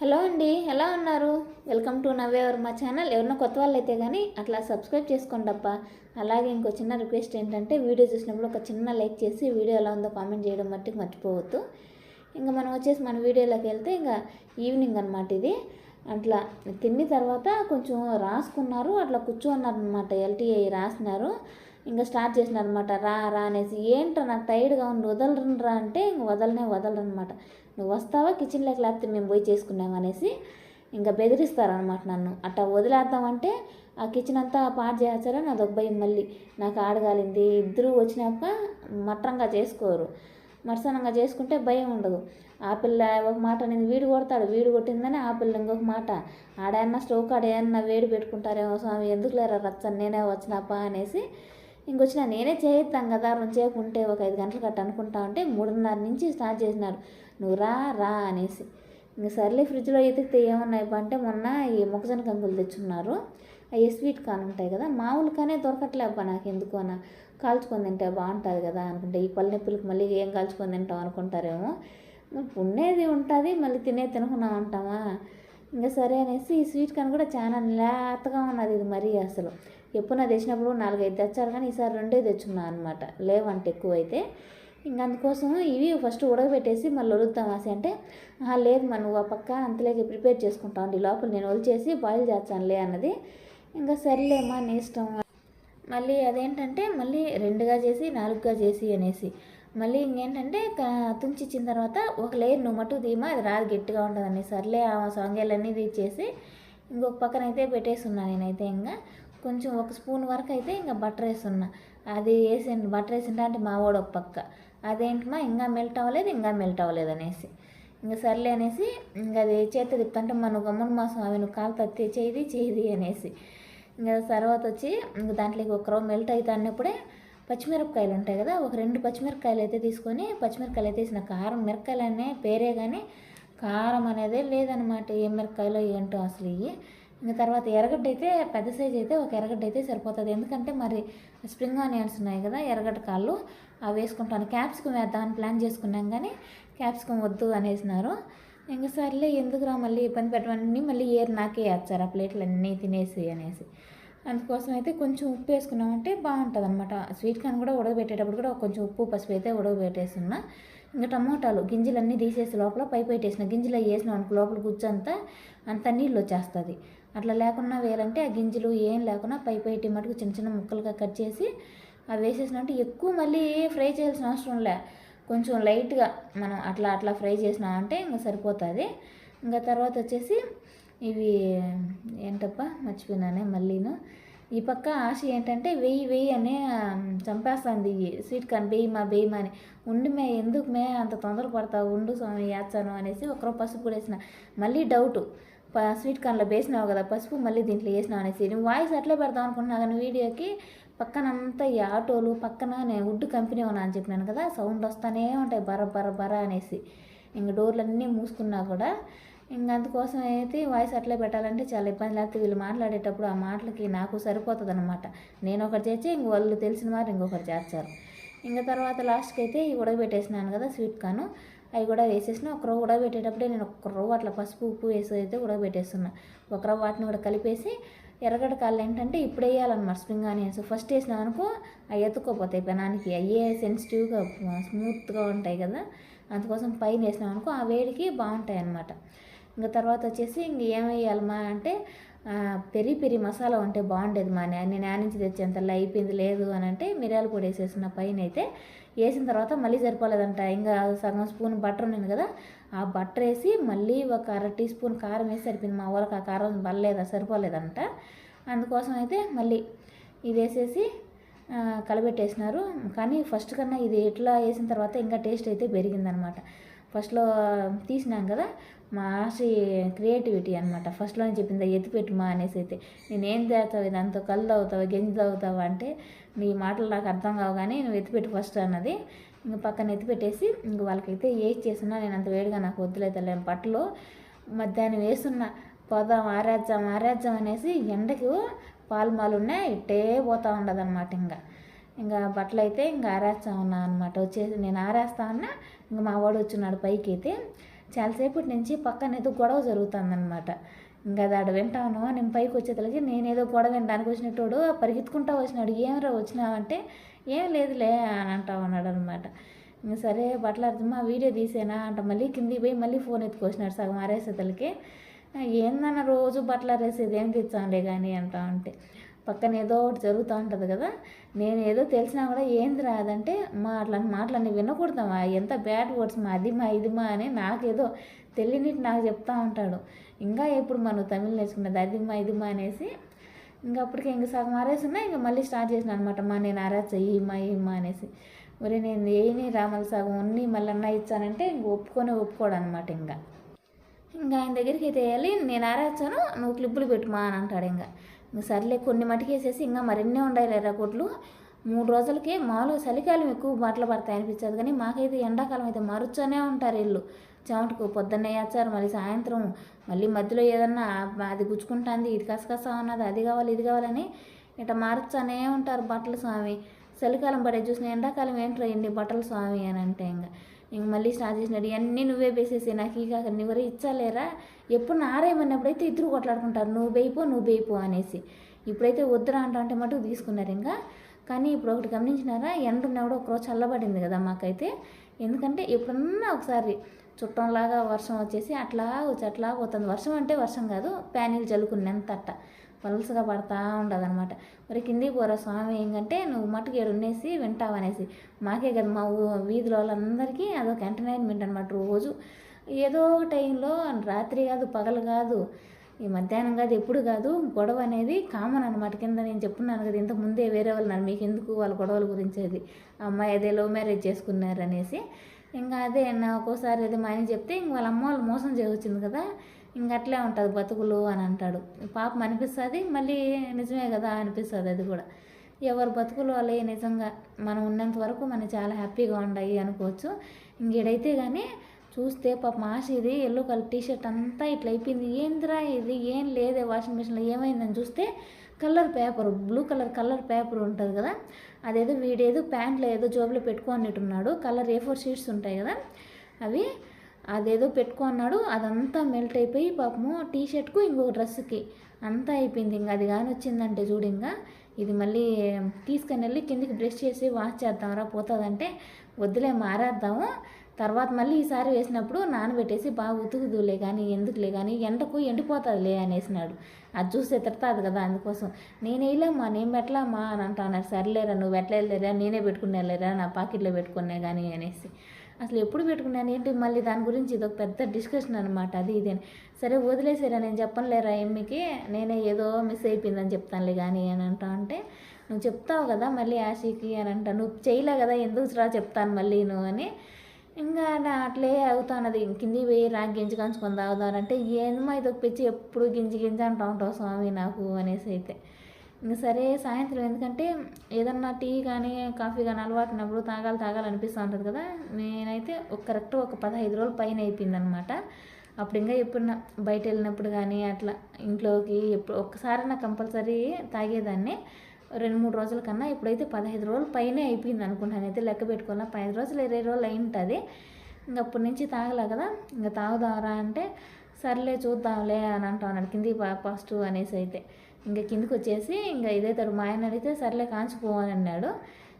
Hello అండి ఎలా ఉన్నారు? వెల్కమ్ టు నవ్వేవర్ మా ఛానల్. ఎవరినో కొత్త వాళ్ళు అయితే కానీ అట్లా సబ్స్క్రైబ్ చేసుకోండి అప్ప అలాగే ఇంకో చిన్న రిక్వెస్ట్ ఏంటంటే వీడియో చూసినప్పుడు ఒక చిన్న లైక్ చేసి వీడియో ఎలా ఉందో కామెంట్ చేయడం మట్టుకు మర్చిపోవద్దు. ఇంకా మనం వచ్చేసి మన వీడియోలోకి వెళ్తే ఇంకా ఈవినింగ్ అనమాట ఇది. అట్లా తిన్న తర్వాత కొంచెం రాసుకున్నారు అట్లా కూర్చోన్నారు అనమాట ఎల్టీఐ రాసినారు. ఇంకా స్టార్ట్ చేసిన అనమాట రా రా అనేసి. ఏంటో నాకు టైర్డ్గా ఉంది. రా అంటే ఇంక వదలనే వదలరు అనమాట నువ్వు వస్తావా? కిచెన్లోకి లేకపోతే మేము పోయి చేసుకున్నాం అనేసి ఇంకా బెదిరిస్తారనమాట నన్ను. అట్లా వదిలేద్దామంటే ఆ కిచెన్ అంతా పాడు చేస్తారా నా భయం మళ్ళీ. నాకు ఆడగాలింది. ఇద్దరు వచ్చినాక మట్రంగా చేసుకోరు. మరసనంగా చేసుకుంటే భయం ఉండదు. ఆ పిల్ల ఒక మాట అనేది వీడు కొడతాడు. వీడు కొట్టిందని ఆ పిల్ల ఇంకొక మాట. ఆడేమన్నా స్టవ్ కాడ వేడి పెట్టుకుంటారేమో స్వామి. ఎందుకు లేరా రచ్చని నేనే వచ్చినప్ప అనేసి ఇంకొచ్చిన నేనే చేయిస్తాను కదా రెండు చేయకుంటే ఒక ఐదు గంటలు కట్ట అనుకుంటా ఉంటే మూడున్నర నుంచి స్టార్ట్ చేసినారు. నువ్వు రా రా అనేసి. ఇంక సర్లే ఫ్రిడ్జ్లో ఎతికితే ఏమన్నాయి అంటే మొన్న ఈ మొక్కజొన్న కంకులు తెచ్చున్నారు. అవి స్వీట్ కార్న్ ఉంటాయి కదా మామూలు కానే దొరకట్లే అబ్బా నాకు ఎందుకోనా కాల్చుకొని తింటే బాగుంటుంది కదా అనుకుంటే ఈ పల్లె మళ్ళీ ఏం కాల్చుకొని తింటాం అనుకుంటారేమో. ఉండేది ఉంటుంది మళ్ళీ తినే తినకుండా ఉంటామా ఇంకా సరే అనేసి ఈ స్వీట్ కార్న్ కూడా చాలా లేతగా ఉన్నది ఇది మరీ అసలు. ఎప్పుడు నా తెచ్చినప్పుడు నాలుగైదు తెచ్చారు కానీ ఈసారి రెండే తెచ్చున్నా అనమాట లేవంటే ఎక్కువైతే. ఇంక అందుకోసం ఇవి ఫస్ట్ ఉడకబెట్టేసి మళ్ళీ వదులుతాం అంటే లేదు మా నువ్వు ఆ పక్క అంతలేకి ప్రిపేర్ చేసుకుంటాం అండి లోపల నేను వలిచేసి బాయిల్ చేస్తానులే అన్నది. ఇంకా సర్లేమ్మా నీ ఇష్టం. మళ్ళీ అదేంటంటే మళ్ళీ రెండుగా చేసి నాలుగుగా చేసి అనేసి. మళ్ళీ ఇంకేంటంటే తుంచి ఇచ్చిన తర్వాత ఒక లేయర్ నువ్వు మటు తీమా అది రాదు గట్టిగా ఉంటుందని. సర్లే ఆ సాంగ్యాలన్నీ తీసేసి ఇంకొక పక్కన అయితే పెట్టేస్తున్నా నేనైతే ఇంకా. కొంచెం ఒక స్పూన్ వరకు అయితే ఇంకా బటర్ వేస్తున్నా అది వేసిండు బటర్ వేసిండు అంటే మా వాడు ఒక పక్క. అదేంటమా ఇంకా మెల్ట్ అవ్వలేదు ఇంకా మెల్ట్ అవ్వలేదు అనేసి. ఇంకా సర్లే అనేసి ఇంకా అది చేత తిప్పుతుంటే మన గమ్మున మాసం అవి నువ్వు కాలు తత్తి చేయి చేయి అనేసి. ఇంకా తర్వాత వచ్చి ఇంక దాంట్లోకి ఒక రవ్వ మెల్ట్ అవుతా అన్నప్పుడే పచ్చిమిరపకాయలు ఉంటాయి కదా ఒక రెండు పచ్చిమిరపకాయలు అయితే తీసుకొని పచ్చిమిరపకాయలు అయితే వేసిన కారం మిరపకాయలు అనే పేరే కానీ కారం అనేదే లేదనమాట ఏ మిరపకాయలో ఏంటో అసలు ఇవి ఇంకా తర్వాత ఎర్రగడ్డ అయితే పెద్ద సైజ్ అయితే ఒక ఎర్రగడ్డ అయితే సరిపోతుంది. ఎందుకంటే మరి స్ప్రింగ్ ఆనియన్స్ ఉన్నాయి కదా ఎర్రగడ్డ కాళ్ళు అవి వేసుకుంటాను. క్యాప్సికం వేద్దామని ప్లాన్ చేసుకున్నాం కానీ క్యాప్సికం వద్దు అనేసినారు. ఇంకా సర్లే ఎందుకురా మళ్ళీ ఇబ్బంది పెట్టమని మళ్ళీ ఏరు నాకే వేస్తారు ఆ ప్లేట్లు అన్నీ తినేసి అనేసి. అందుకోసం అయితే కొంచెం ఉప్పు వేసుకున్నామంటే బాగుంటుంది అనమాట స్వీట్ కార్న్ కూడా ఉడకబెట్టేటప్పుడు కూడా కొంచెం ఉప్పు పసుపు అయితే ఉడకబెట్టేస్తున్నా. ఇంకా టమోటాలు గింజలన్నీ తీసేసి లోపల పై పెట్టేసిన. గింజలు వేసిన అనుకో లోపల గుజ్జంతా అంత నీళ్ళు వచ్చేస్తుంది. అట్లా లేకుండా వేయాలంటే ఆ గింజలు ఏం లేకుండా పై పైటి మటుకు చిన్న చిన్న ముక్కలుగా కట్ చేసి అవి వేసేసినట్టు ఎక్కువ మళ్ళీ ఫ్రై చేయాల్సిన అవసరం లే. కొంచెం లైట్గా మనం అట్లా అట్లా ఫ్రై చేసినామంటే ఇంకా సరిపోతుంది. ఇంకా తర్వాత వచ్చేసి ఇవి ఏంటప్ప మర్చిపోయినానే మళ్ళీను. ఈ పక్క ఆశ ఏంటంటే వెయ్యి వెయ్యి అనే చంపేస్తుంది స్వీట్ కార్న్ బెయ్యమా బెయ్యమా అని. ఉండి మే ఎందుకు మే అంత తొందర పడతావు ఉండు స్వామి వేస్తాను అనేసి ఒకరో పసుపు కూడా వేసిన. మళ్ళీ డౌటు. స్వీట్ కార్న్లో వేసినావు కదా? పసుపు మళ్ళీ దీంట్లో వేసినావు అనేసి. నేను వాయిస్ అట్లే పెడదాం అనుకున్నా కానీ వీడియోకి. పక్కన అంతా ఈ ఆటోలు పక్కన నేను వుడ్ కంపెనీ ఉన్నా అని చెప్పినాను కదా సౌండ్ వస్తూనే ఉంటాయి బర బర బర అనేసి. ఇంక డోర్లన్నీ మూసుకున్నా కూడా ఇంక అందుకోసం అయితే వాయిస్ అట్లే పెట్టాలంటే చాలా ఇబ్బంది లేకపోతే వీళ్ళు మాట్లాడేటప్పుడు ఆ మాటలకి నాకు సరిపోతుంది అనమాట నేను ఒకటి చేసి ఇంక వాళ్ళు తెలిసిన వారు ఇంకొకటి చేస్తారు. ఇంకా తర్వాత లాస్ట్కి అయితే ఈ ఉడకబెట్టేసినాను కదా స్వీట్ కాను అవి కూడా వేసేసిన. ఒక రవ్వ ఉడకబెట్టేటప్పుడే నేను ఒక రవ్వ అట్లా పసుపు ఉప్పు వేసి అయితే ఉడకబెట్టేస్తున్నా ఒక రవ్వ వాటిని కూడా కలిపేసి ఎర్రగడ్డ కాళ్ళు ఏంటంటే ఇప్పుడు వేయాలన్నమాట స్ప్రింగ్ ఆనియన్స్. ఫస్ట్ వేసినా అనుకో అవి ఎత్తుకోపోతాయి పెనానికి. అయ్యే సెన్సిటివ్గా స్మూత్గా ఉంటాయి కదా. అందుకోసం పైన వేసినాం అనుకో ఆ వేడికి బాగుంటాయి అన్నమాట ఇంకా తర్వాత వచ్చేసి ఇంక ఏమేయాలమ్మా అంటే పెరి పెరి మసాలా ఉంటే బాగుండేది మా నేను నుంచి తెచ్చేంతలా అయిపోయింది లేదు అని అంటే మిరియాల పొడి వేసేసిన పైన అయితే వేసిన తర్వాత మళ్ళీ సరిపోలేదంట. ఇంకా సగం స్పూన్ బటర్ ఉన్నింది కదా ఆ బటర్ వేసి మళ్ళీ ఒక అర టీ స్పూన్ కారం వేసి సరిపోయింది. మా వాళ్ళకి ఆ కారం బలలేదా సరిపోలేదంట. అందుకోసం అయితే మళ్ళీ ఇది వేసేసి కలబెట్టేసినారు. కానీ ఫస్ట్ కన్నా ఇది ఎట్లా వేసిన తర్వాత ఇంకా టేస్ట్ అయితే పెరిగిందనమాట. ఫస్ట్లో తీసినాం కదా మా ఆశ క్రియేటివిటీ అనమాట ఫస్ట్లోనే చెప్పింది ఎత్తిపెట్టు మా అనేసి అయితే. నేనేం చేస్తావు ఇదంతా కళ్ళు అవుతావు గెంజి తాగుతావు అంటే నీ మాటలు నాకు అర్థం కావు కానీ నువ్వు ఎత్తిపెట్టు ఫస్ట్ అన్నది. ఇంక పక్కన ఎత్తిపెట్టేసి ఇంక వాళ్ళకైతే ఏది చేసినా నేను అంత వేడిగా నాకు వద్దులైతే లేని బట్టలు మధ్యాహ్నం వేస్తున్నా పోదాం ఆరేద్దాం ఆరేద్దాం అనేసి ఎండకు పాలు మాలు ఉన్నాయి ఇట్టే పోతా ఉండదు అనమాట ఇంకా. ఇంకా బట్టలు అయితే ఇంకా ఆరేస్తా ఉన్నా అనమాట వచ్చేసి నేను ఆరేస్తా ఉన్నా ఇంకా మా వాడు వచ్చినాడు పైకి అయితే. చాలాసేపటి నుంచి పక్కన ఏదో గొడవ జరుగుతుందన్నమాట. ఇంకా అది వింటాను నేను పైకి వచ్చేతలకి నేను ఏదో గొడవ వినడానికి వచ్చినట్టు పరిగెత్తుకుంటా వచ్చినాడు. ఏమరా వచ్చినావంటే? ఏం లేదులే అని అంటా ఉన్నాడు అనమాట ఇంకా సరే బట్టలు అర్థమా వీడియో తీసేనా? అంట మళ్ళీ కిందికి పోయి మళ్ళీ ఫోన్ ఎత్తుకొచ్చినాడు సగం ఆరేసేతలకి. ఏందన్న రోజు బట్టలు ఆరేసేది? ఏం తెచ్చాంలే కానీ అంటా ఉంటే. పక్కన ఏదో ఒకటి జరుగుతూ ఉంటుంది కదా నేను ఏదో తెలిసినా కూడా ఏంది రాదంటే మా అట్లాంటి మాటలన్నీ వినకూడదామా ఎంత బ్యాడ్ వర్డ్స్ మా అది మా ఇది మా అని నాకేదో తెలియనిటి నాకు చెప్తా ఉంటాడు. ఇంకా ఎప్పుడు మనం తమిళ్ నేర్చుకున్నది అది మా ఇది మా అనేసి ఇంకా అప్పటికి ఇంక సగం ఆరేస్తున్నా ఇంకా మళ్ళీ స్టార్ట్ చేసిన అనమాట మా నేను ఆరేస్తా ఈ మా ఈ మా అనేసి. మరి నేను ఏమి రామల సగం ఉన్ని మళ్ళీ అన్న ఇచ్చానంటే ఇంక ఒప్పుకొని ఒప్పుకోడు అనమాట ఇంకా. ఇంకా ఆయన దగ్గరికి అయితే వెళ్ళి నేను ఆరేస్తాను నువ్వు క్లిప్పులు పెట్టుమా అని అంటాడు ఇంకా. సర్లే కొన్ని మటుకు వేసేసి ఇంకా మరిన్నే ఉండాలి ఎర్ర మూడు రోజులకి మామూలుగా చలికాలం ఎక్కువ బట్టలు పడతాయి అనిపించదు కానీ మాకైతే ఎండాకాలం అయితే మరుచనే ఉంటారు వీళ్ళు. చెమటకు పొద్దున్నే వేస్తారు మళ్ళీ సాయంత్రం మళ్ళీ మధ్యలో ఏదన్నా అది గుచ్చుకుంటుంది ఇది కసకస ఉన్నది అది కావాలి ఇది కావాలని ఇట్లా మార్చనే ఉంటారు బట్టలు స్వామి. చలికాలం పడే చూసిన ఎండాకాలం ఏంట్రా ఎన్ని బట్టలు స్వామి అని అంటే ఇంకా. ఇంక మళ్ళీ స్టార్ట్ చేసినాడు. ఇవన్నీ నువ్వే వేసేసి నాకు ఈ కాక నువ్వరే ఇచ్చాలేరా? ఎప్పుడు నారేమన్నప్పుడైతే ఇద్దరు కొట్లాడుకుంటారు. నువ్వు బేయిపో నువ్వు వేయిపో అనేసి. ఇప్పుడైతే వద్దురా అంటా అంటే మటుకు తీసుకున్నారు ఇంకా. కానీ ఇప్పుడు ఒకటి గమనించినారా? ఎండ ఉన్నప్పుడు ఒకరోజు చల్లబడింది కదా మాకైతే. ఎందుకంటే ఎప్పుడన్నా ఒకసారి చుట్టంలాగా వర్షం వచ్చేసి అట్లా వచ్చి అట్లా పోతుంది. వర్షం అంటే వర్షం కాదు ప్యానీలు చల్లుకున్నంత అట్ట పలుసుగా పడతా ఉండదు అనమాట మరి కిందికి పోరా స్వామి ఏంటంటే నువ్వు మట్టుకు ఏడు ఉన్నేసి వింటావనేసి. మాకే కదా మా ఊ వీధిలో వాళ్ళందరికీ అదొక ఎంటర్టైన్మెంట్ అనమాట రోజు. ఏదో ఒక టైంలో రాత్రి కాదు పగలు కాదు ఈ మధ్యాహ్నం కాదు ఎప్పుడు కాదు గొడవ అనేది కామన్ అనమాట కింద నేను చెప్పున్నాను కదా ఇంత ముందే వేరే వాళ్ళు నన్ను మీకు ఎందుకు వాళ్ళ గొడవల గురించి అది. అమ్మాయి అదే లవ్ మ్యారేజ్ చేసుకున్నారు అనేసి ఇంకా అదే నా ఒక్కోసారి అదే మా ఆయన చెప్తే ఇంక వాళ్ళ అమ్మ వాళ్ళు మోసం చేయవచ్చింది కదా. ఇంకట్లే ఉంటుంది బతుకులు అని అంటాడు. పాపం అనిపిస్తుంది మళ్ళీ నిజమే కదా అనిపిస్తుంది అది కూడా. ఎవరు బతుకులు వాళ్ళే నిజంగా మనం ఉన్నంత వరకు మనం చాలా హ్యాపీగా ఉండాయి అనుకోవచ్చు. ఇంకేడైతే కానీ చూస్తే పాప మాష ఇది ఎల్లో కలర్ టీ షర్ట్ అంతా ఇట్లా అయిపోయింది. ఏందిరా ఇది? ఏం లేదే వాషింగ్ మిషన్లో ఏమైందని చూస్తే colour paper blue colour colour paper ఉంటుంది కదా. అదేదో వీడేదో ప్యాంట్లో ఏదో జోబులో పెట్టుకున్నట్టున్నాడు కలర్ ఏ ఫోర్ షీట్స్ ఉంటాయి కదా. అవి అదేదో పెట్టుకున్నాడు అదంతా మెల్ట్ అయిపోయి పాపము టీ షర్ట్కు ఇంకో డ్రెస్కి అంతా అయిపోయింది. ఇంకా అది కానీ వచ్చిందంటే చూడు ఇంకా. ఇది మళ్ళీ తీసుకొని వెళ్ళి కిందికి బ్రష్ చేసి వాష్ చేద్దాంరా పోతుందంటే వద్దులే మారేద్దాము. తర్వాత మళ్ళీ ఈసారి వేసినప్పుడు నానబెట్టేసి బాగా ఉతుకుదులే కానీ ఎందుకులే కానీ ఎండకు ఎండిపోతుందిలే అనేసినాడు. అది చూస్తే తిడతాది కదా అందుకోసం. నేను వేయలేమ్మా నేను పెట్టలామా అని అంటాను సర్లేరా నువ్వు పెట్టలేదులేరా నేనే పెట్టుకునేలేరా నా పాకెట్లో పెట్టుకునే కానీ అనేసి. అసలు ఎప్పుడు పెట్టుకున్నాను ఏంటి? మళ్ళీ దాని గురించి ఇది ఒక పెద్ద డిస్కషన్ అనమాట అది ఇది అని సరే వదిలేసారా నేను చెప్పనులేరా ఎమ్మికి? నేనే ఏదో మిస్ అయిపోయిందని చెప్తానులే కానీ అని అంటా అంటే నువ్వు చెప్తావు కదా మళ్ళీ ఆశీకి అని అంటా. నువ్వు చేయలే కదా ఎందుకు రా చెప్తాను మళ్ళీ నువ్వు అని. ఇంకా నా అట్లే అవుతానది. కింది పోయి రాగి గింజి కంచుకొని తాగుతానంటే ఏమో ఇది ఒక పిచ్చి ఎప్పుడు గింజి గింజి అంటూ ఉంటావు స్వామి నాకు అనేసి అయితే. ఇంకా సరే సాయంత్రం ఎందుకంటే ఏదన్నా టీ కానీ కాఫీ కానీ అలవాటునప్పుడు తాగాలి తాగాలి అనిపిస్తూ ఉంటుంది కదా. నేనైతే ఒక కరెక్ట్ ఒక పదహైదు రోజులు పైన అయిపోయిందనమాట. అప్పుడు ఇంకా ఎప్పుడు బయట వెళ్ళినప్పుడు కానీ అట్లా ఇంట్లోకి ఎప్పుడు ఒక్కసారైనా కంపల్సరీ తాగేదాన్ని. రెండు మూడు రోజుల కన్నా ఇప్పుడైతే పదహైదు రోజులు పైనే అయిపోయింది అనుకుంటాను. అయితే లెక్క పెట్టుకున్నా పదిహేను రోజులు ఇరవై రోజులు అయి ఉంటుంది ఇంక అప్పటి నుంచి తాగలే కదా. ఇంకా తాగుదారా అంటే సర్లే చూద్దాంలే అని అంటాను కింది కిందికి ఫస్ట్ అనేసి అయితే. ఇంకా కిందకు వచ్చేసి ఇంకా ఇదైతే మా ఆయన అడిగితే సర్లే కాంచిపోవని అన్నాడు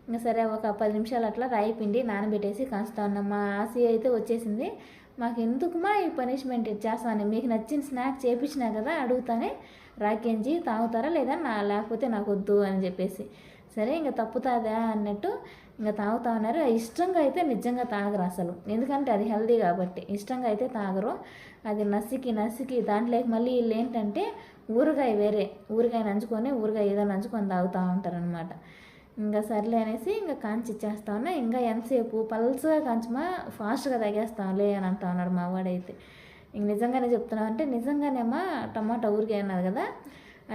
ఇంకా సరే ఒక పది నిమిషాలు అట్లా రాయి పిండి నానబెట్టేసి కాంచుతా ఉన్నాం మా ఆసి అయితే వచ్చేసింది. మాకు ఎందుకుమా ఈ పనిష్మెంట్ ఇచ్చేస్తాను మీకు నచ్చిన స్నాక్ చేపించినా కదా అడుగుతానే. రాకేంజి తాగుతారా లేదా? నా లేకపోతే నాకు వద్దు అని చెప్పేసి. సరే ఇంకా తప్పుతాదా? అన్నట్టు ఇంకా తాగుతా ఉన్నారు. ఇష్టంగా అయితే నిజంగా తాగరు అసలు. ఎందుకంటే అది హెల్దీ కాబట్టి. ఇష్టంగా అయితే తాగరు. అది నసికి నసికి దాంట్లోకి మళ్ళీ వీళ్ళు ఏంటంటే ఊరగాయ వేరే ఊరగాయ నంచుకొని ఊరగాయ ఏదో నంచుకొని తాగుతూ ఉంటారనమాట ఇంకా సర్లే అనేసి ఇంకా కాంచి ఇచ్చేస్తా ఉన్నా. ఇంకా ఎంతసేపు? పల్సగా కాంచమా? ఫాస్ట్గా తాగేస్తాంలే అని అంటా ఉన్నాడు మా వాడైతే. ఇంక నిజంగానే చెప్తున్నావు అంటే నిజంగానేమా టమాటా ఊరికే అన్నారు కదా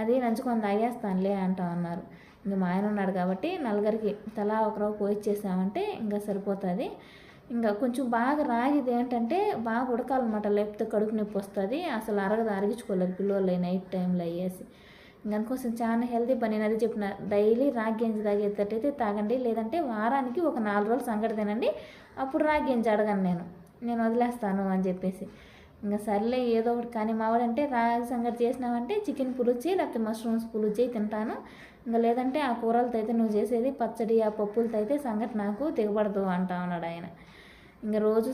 అది నంచుకొని తాగేస్తానులే అంటా ఉన్నారు. ఇంక మా ఆయన ఉన్నాడు కాబట్టి నలుగురికి తలా ఒకరో పోయిచ్చేసామంటే ఇంకా సరిపోతుంది. ఇంకా కొంచెం బాగా రాగిది ఏంటంటే బాగా ఉడకాలన్నమాట. లేకపోతే కడుపు నొప్పి వస్తుంది. అసలు అరగదు అరిగించుకోలేదు పిల్లలు నైట్ టైంలో అయ్యేసి. అందుకోసం చాలా హెల్తీ పని. నేను అది చెప్పిన డైలీ రాగి గంజి తాగేటట్టయితే తాగండి. లేదంటే వారానికి ఒక నాలుగు రోజులు సంగటి తినండి. అప్పుడు రాగి గంజి అడగను నేను. నేను వదిలేస్తాను అని చెప్పేసి. ఇంకా సర్లే ఏదో ఒకటి. కానీ మావాడంటే రాగి సంగటి చేసినావంటే చికెన్ పులుచి లేకపోతే మష్రూమ్స్ పులుచి తింటాను. ఇంకా లేదంటే ఆ కూరలతో అయితే నువ్వు చేసేది పచ్చడి ఆ పప్పులతో అయితే సంగటి నాకు దిగబడదు అంటా ఉన్నాడు ఆయన. ఇంకా రోజు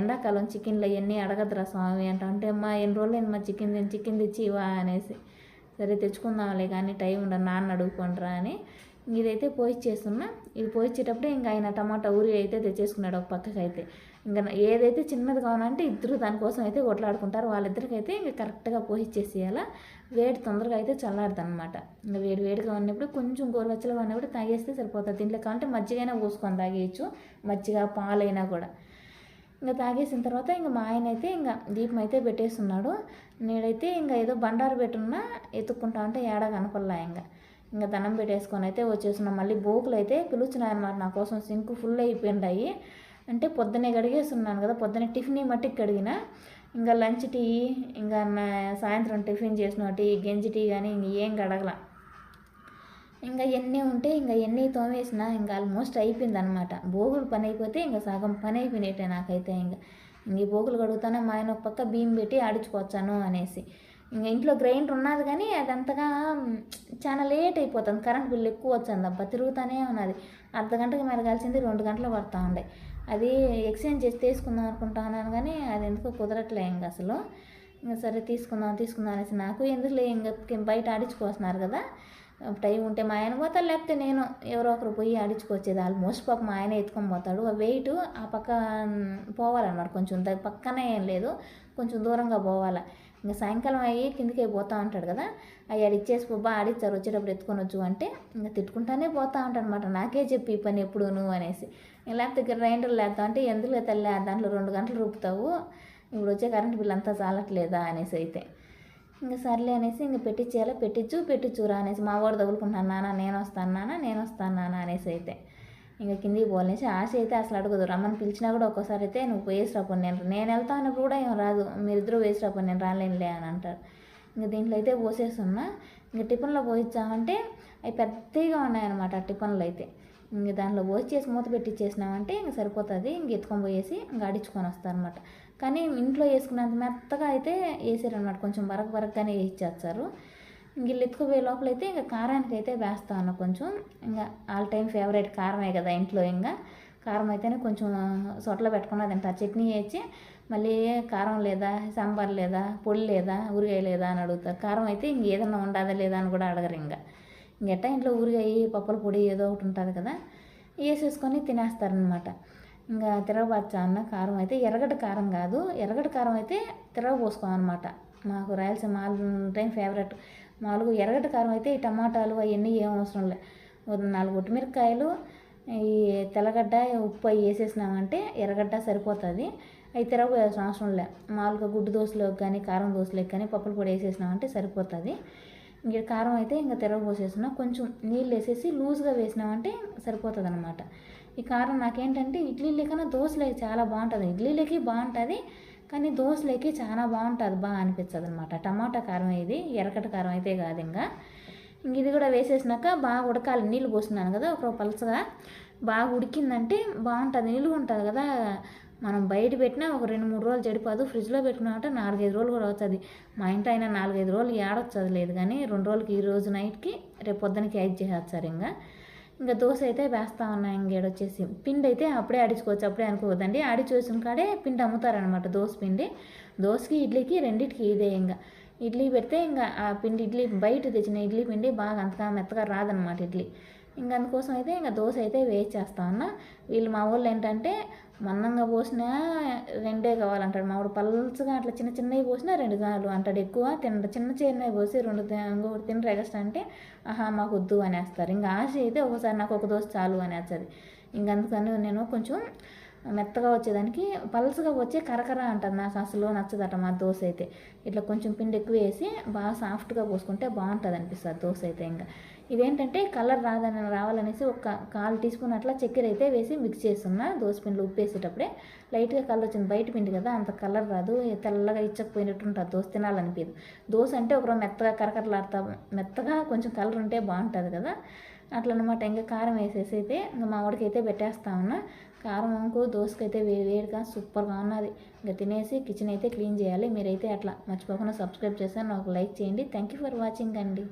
ఎండాకాలం చికెన్లు అవన్నీ అడగదురా స్వామి అంటా అంటే అమ్మా ఎన్ని రోజులు మా చికెన్ తిని చికెన్ తెచ్చి ఇవా అనేసి. సరే తెచ్చుకుందాంలే కానీ టైం ఉండదు నాన్న అడుగుకుంటారా అని. ఇదైతే పోయిచ్చేస్తున్నా. ఇది పోయిచ్చేటప్పుడు ఇంకా ఆయన టమాటా ఊరి అయితే తెచ్చేసుకున్నాడు ఒక పక్కకైతే. ఇంకా ఏదైతే చిన్నది కావాలంటే ఇద్దరు దానికోసం అయితే కొట్లాడుకుంటారు. వాళ్ళిద్దరికైతే ఇంకా కరెక్ట్గా పోయిచ్చేసేయాల వేడి తొందరగా అయితే చల్లారుతుంది అనమాట ఇంకా వేడి వేడిగా ఉన్నప్పుడు కొంచెం గోరువెచ్చలుగా ఉన్నప్పుడు తాగేస్తే సరిపోతుంది. దీంట్లో కావాలంటే మజ్జిగైనా పోసుకొని తాగేయచ్చు. మజ్జిగ పాలైనా కూడా. ఇంకా తాగేసిన తర్వాత ఇంకా మా ఆయన అయితే ఇంకా దీపం అయితే పెట్టేస్తున్నాడు. నేడైతే ఇంకా ఏదో బండారు పెట్టున్నా ఎత్తుక్కుంటా ఉంటే ఏడా కనపడలా ఇంకా. ఇంకా దండం పెట్టేసుకొని అయితే వచ్చేస్తున్నాం. మళ్ళీ బోకులు అయితే పిలుచున్నాయన్నమాట నా కోసం సింక్ ఫుల్ అయిపోయిండాయి. అంటే పొద్దున్నే కడిగేస్తున్నాను కదా పొద్దున్నే టిఫిన్ మట్టికి కడిగిన ఇంకా లంచ్ టీ ఇంకా సాయంత్రం టిఫిన్ చేసిన టీ గెంజి టీ కానీ ఇంక ఏం కడగల. ఇంకా ఎన్ని ఉంటే ఇంకా ఎన్ని తోమేసిన ఇంకా ఆల్మోస్ట్ అయిపోయింది అనమాట భోగులు పని అయిపోతే ఇంకా సగం పని అయిపోయినట్టే నాకైతే ఇంకా. ఇంక ఈ బోగులు కడుగుతానే మా ఆయన ఒక పక్క బియ్యం పెట్టి ఆడించుకోవచ్చాను అనేసి. ఇంకా ఇంట్లో గ్రైండర్ ఉన్నది కానీ అది అంతగా చాలా లేట్ అయిపోతుంది. కరెంట్ బిల్లు ఎక్కువ వచ్చింది అబ్బా తిరుగుతూనే ఉన్నది. అర్ధ గంటకి మెరగాల్సింది రెండు గంటలు పడుతూ ఉండే. అది ఎక్స్చేంజ్ చేసి తీసుకుందాం అనుకుంటున్నాను కానీ అది ఎందుకో కుదరట్లే ఇంకా అసలు. ఇంకా సరే తీసుకుందాం తీసుకుందాం అనేసి నాకు ఎందుకులే ఇంకా బయట ఆడించుకోస్తున్నారు కదా. టైం ఉంటే మా ఆయన పోతారు లేకపోతే నేను ఎవరో ఒకరు పోయి ఆడించుకొచ్చేది ఆల్మోస్ట్ పాప మా ఆయన ఎత్తుకొని పోతాడు. ఆ వెయిట్ ఆ పక్క పోవాలన్నమాట కొంచెం. పక్కనే ఏం లేదు. కొంచెం దూరంగా పోవాలి. ఇంకా సాయంకాలం అయ్యి కిందికి పోతా ఉంటాడు కదా. అవి ఆడిచ్చేసి బాబా ఆడిచ్చారు వచ్చేటప్పుడు ఎత్తుకొని వచ్చు అంటే ఇంకా తిట్టుకుంటానే పోతా ఉంటాడు అనమాట నాకే చెప్పి ఈ పని ఎప్పుడు నువ్వు అనేసి లేకపోతే గ్రైండర్ లేద్దాం అంటే ఎందుకు తల్లి దాంట్లో రెండు గంటలు రూపుతావు? ఇప్పుడు వచ్చే కరెంట్ బిల్ అంతా చాలట్లేదా? అనేసి అయితే. ఇంకా సర్లే అనేసి ఇంక పెట్టించేయాలా పెట్టించు పెట్టించురా అనేసి. మా వాడు తగులుకుంటాను నాన్న నేను వస్తాను నాన్న నేను వస్తాను నాన్న అనేసి అయితే. ఇంకా కిందికి పోలేసి ఆశ అయితే అసలు అడగదు. రమ్మని పిలిచినా కూడా ఒక్కోసారి అయితే నువ్వు వేసి రాపని నేను నేను వెళ్తా అన్నప్పుడు కూడా ఏం రాదు. మీరిద్దరూ వేసి రాపని నేను రాలేనులే అని అంటారు. ఇంకా దీంట్లో అయితే పోసేస్తున్నా. ఇంకా టిఫిన్లో పోయించామంటే అవి పెద్దగా ఉన్నాయన్నమాట టిఫిన్లు అయితే. ఇంక దాంట్లో పోసి చేసి మూత పెట్టిచ్చేసినామంటే ఇంక సరిపోతుంది. ఇంక ఎత్తుకొని పోయేసి ఇంక అడిచుకొని వస్తారనమాట కానీ ఇంట్లో వేసుకున్నంత మెత్తగా అయితే వేసారనమాట కొంచెం బరక బరకగానే వేయించేస్తారు. ఇంక వీళ్ళు ఎత్తుకుపోయే లోపల అయితే ఇంకా కారానికి అయితే వేస్తా కొంచెం. ఇంకా ఆల్ టైం ఫేవరెట్ కారమే కదా ఇంట్లో ఇంకా. కారం అయితేనే కొంచెం సొట్ల పెట్టుకున్నా తింటారు చట్నీ వేసి మళ్ళీ కారం లేదా సాంబార్ లేదా పొడి లేదా ఊరిగాయ లేదా అని అడుగుతారు. కారం అయితే ఇంక ఏదన్నా ఉండదా లేదా అని కూడా అడగరు ఇంకా. ఇంకెట్టా ఇంట్లో ఊరిగాయ పప్పుల పొడి ఏదో ఒకటి ఉంటుంది కదా వేసేసుకొని తినేస్తారనమాట ఇంకా తిరగబచ్చా అన్న కారం అయితే ఎర్రగడ్డ కారం కాదు. ఎర్రగడ్డ కారం అయితే తిరగబోసుకోమన్నమాట. మాకు రాయలసీమ ఆల్ టైం ఫేవరెట్ మామూలుగా ఎర్రగడ్డ కారం అయితే ఈ టమాటాలు అవన్నీ ఏం అవసరం లేదు నాలుగు ఒట్టిమిరపకాయలు ఈ తెల్లగడ్డ ఉప్పు అవి వేసేసినామంటే ఎర్రగడ్డ సరిపోతుంది. అవి తిరగబోయాల్సిన అవసరం లే. మామూలుగా గుడ్డు దోశలోకి కానీ కారం దోశలోకి కానీ పప్పుల పొడి వేసేసినామంటే సరిపోతుంది. ఇంకా కారం అయితే ఇంకా తిరగబోసేసిన కొంచెం నీళ్ళు వేసేసి లూజ్గా వేసినామంటే సరిపోతుంది అనమాట ఈ కారం నాకేంటంటే ఇడ్లీలే కన్నా దోశలే చాలా బాగుంటుంది. ఇడ్లీలకి బాగుంటుంది. కానీ దోశలకి చాలా బాగుంటుంది బాగా అనిపించదు అనమాట టమాటా కారం ఇది ఎర్రకట్ట కారం అయితే కాదు ఇంకా. ఇంక ఇది కూడా వేసేసినాక బాగా ఉడకాలి. నీళ్ళు పోస్తున్నాను కదా ఒక పలసగా బాగా ఉడికిందంటే బాగుంటుంది. నీళ్ళు ఉంటుంది కదా. మనం బయట పెట్టినా ఒక రెండు మూడు రోజులు చెడిపోదు. ఫ్రిడ్జ్లో పెట్టుకున్నామంటే నాలుగైదు రోజులు కూడా అవుతుంది. మా ఇంట్లో అయినా నాలుగైదు రోజులు ఏడొచ్చదు లేదు కానీ రెండు రోజులకి ఈ రోజు నైట్కి రేపు పొద్దునకి ఐదు చేసేస్తారు ఇంకా. ఇంకా దోశ అయితే వేస్తా ఉన్నాయి ఇంకేడొచ్చేసి పిండి అయితే అప్పుడే ఆడించుకోవచ్చు అప్పుడే అనుకోవద్దండి. ఆడిచి కాడే పిండి అమ్ముతారనమాట దోశ పిండి. దోశకి ఇడ్లీకి రెండింటికి ఇదే ఇంకా. ఇడ్లీ పెడితే ఇంకా ఆ పిండి ఇడ్లీ బయట తెచ్చిన ఇడ్లీ పిండి బాగా అంతగా మెత్తగా రాదనమాట ఇడ్లీ. ఇంకా అందుకోసం అయితే ఇంకా దోశ అయితే వేస్ట్ చేస్తా ఉన్నా వీళ్ళు మా వాళ్ళు ఏంటంటే మందంగా పోసినా రెండే కావాలంటాడు. మామిడి పల్చగా అట్లా చిన్న చిన్నవి పోసినా రెండు చాలు అంటాడు ఎక్కువ. తిన చిన్న చిన్నవి పోసి రెండు ఇంకొకటి తినరు ఎగస్ట్రా అంటే ఆహా మాకు వద్దు అనేస్తారు. ఇంకా ఆశ అయితే ఒకసారి నాకు ఒక దోశ చాలు అనేస్తుంది. ఇంక అందుకని నేను కొంచెం మెత్తగా వచ్చేదానికి పల్సగా వచ్చే కరకర అంటుంది నాకు అసలు నచ్చదట మా దోశ అయితే. ఇట్లా కొంచెం పిండి ఎక్కువ వేసి బాగా సాఫ్ట్గా పోసుకుంటే బాగుంటుంది అనిపిస్తుంది దోశ అయితే ఇంకా. ఇదేంటంటే కలర్ రాదని రావాలనేసి ఒక కాలు టీ స్పూన్ అట్లా చక్కెర అయితే వేసి మిక్స్ చేస్తున్నా. దోశ పిండిలో ఉప్పు వేసేటప్పుడే. లైట్గా కలర్ వచ్చింది బయట పిండి కదా అంత కలర్ రాదు. తెల్లగా ఇచ్చకపోయినట్టు ఉంటుంది. దోశ తినాలనిపించదు దోశ అంటే ఒకరోజు మెత్తగా కరకరలాడతా మెత్తగా కొంచెం కలర్ ఉంటే బాగుంటుంది కదా. అట్లనమాట. ఇంకా కారం వేసేసి అయితే ఇంకా మా వాడికైతే పెట్టేస్తా ఉన్నా. కారం వంకు దోసకైతే వేడి వేడిగా సూపర్గా ఉన్నది. ఇంకా తినేసి కిచెన్ అయితే క్లీన్ చేయాలి. మీరైతే అట్లా మర్చిపోకుండా సబ్స్క్రైబ్ చేశాను ఒక లైక్ చేయండి. థ్యాంక్ యూ ఫర్ వాచింగ్ అండి.